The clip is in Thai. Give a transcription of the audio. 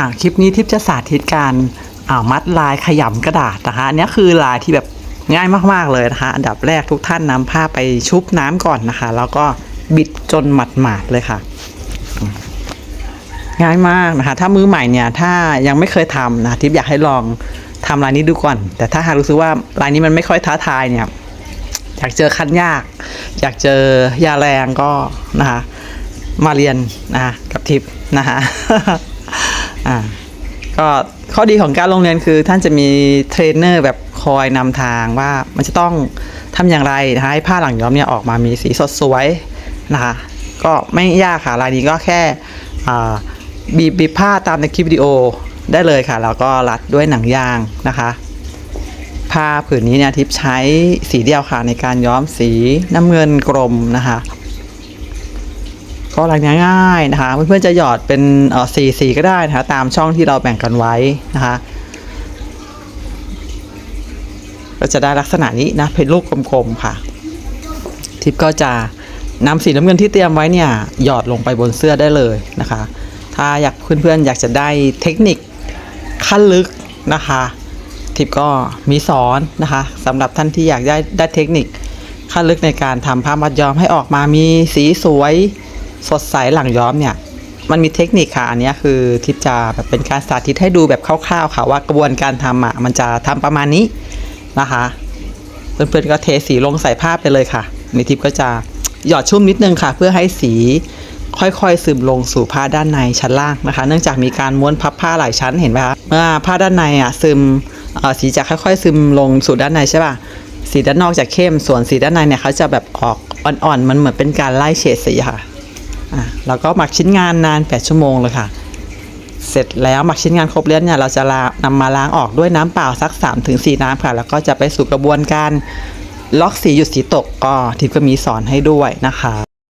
ค่ะ คลิปนี้ทิปจะสาธิตการอ่ามัดลายขยำกระดาษนะคะอันนี้คือลายที่แบบง่ายมากๆเลยนะคะ อันดับแรกทุกท่านนำผ้าไปชุบน้ำก่อนนะคะ แล้วก็บิดจนหมาดๆเลยค่ะ ง่ายมากนะคะ ถ้ามือใหม่เนี่ย ถ้ายังไม่เคยทำนะทิปอยากให้ลองทำลายนี้ดูก่อน แต่ถ้าหากรู้สึกว่าลายนี้มันไม่ค่อยท้าทายเนี่ย อยากเจอคันยาก อยากเจอยาแรงก็นะคะ มาเรียนนะคะกับทิปนะคะ อ่าก็ข้อดีของการลงเรียนคือท่านจะมีเทรนเนอร์แบบคอยนำทางว่ามันจะต้องทำอย่างไรนะคะให้ผ้าหลังย้อมเนี่ยออกมามีสีสดสวยนะคะก็ไม่ยากค่ะรายนี้ก็แค่อ่าบีบบีบผ้าตามในคลิปวิดีโอได้เลยค่ะ แล้วก็รัดด้วยหนังยางนะคะ ผ้าผืนนี้เนี่ยทิพใช้สีเดียวค่ะในการย้อมสีน้ำเงินกรมนะคะ ก็ลายง่ายๆนะคะเพื่อนๆจะหยอดเป็นเอ่อสีสีก็ได้นะคะตามช่องที่เราแบ่งกันไว้นะคะก็จะได้ลักษณะนี้นะเป็นลูกกลมๆค่ะ ทิปก็จะนำสีน้ำเงินที่เตรียมไว้เนี่ยหยอดลงไปบนเสื้อได้เลยนะคะ ถ้าอยากเพื่อนๆอยากจะได้เทคนิคขั้นลึกนะคะ ทิปก็มีสอนนะคะสำหรับท่านที่อยากได้ได้เทคนิคขั้นลึกในการทำผ้ามัดย้อมให้ออกมามีสีสวย สดใสหลังย้อมเนี่ยมันมีเทคนิคค่ะอันนี้คือทิปจะแบบเป็นการสาธิตให้ดูแบบคร่าวๆค่ะว่ากระบวนการทำอะมันจะทำประมาณนี้นะคะเพื่อนๆก็เทสีลงใส่ผ้าไปเลยค่ะนี่ทิปก็จะหยอดชุ่มนิดนึงค่ะ เพื่อให้สีค่อยๆซึมลงสู่ผ้าด้านในชั้นล่างนะคะ เนื่องจากมีการม้วนพับผ้าหลายชั้นเห็นไหมคะเมื่อผ้าด้านในอะซึมสีจะค่อยๆ ซึมลงสู่ด้านในใช่ป่ะสีด้านนอกจะเข้มส่วนสีด้านในเนี่ยเขาจะแบบออกอ่อนๆมันเหมือนเป็นการไล่เฉดสีค่ะ อะแล้วก็หมักชิ้นงานนาน 8 ชั่วโมงเลยค่ะ เสร็จแล้วหมักชิ้นงานครบแล้วเนี่ยเราจะลานำมาล้างออกด้วยน้ำเปล่าสัก 3-4 น้ำค่ะ แล้วก็จะไปสู่กระบวนการล็อกสีหยุดสีตกก็ทิพย์ก็มีสอนให้ด้วยนะคะ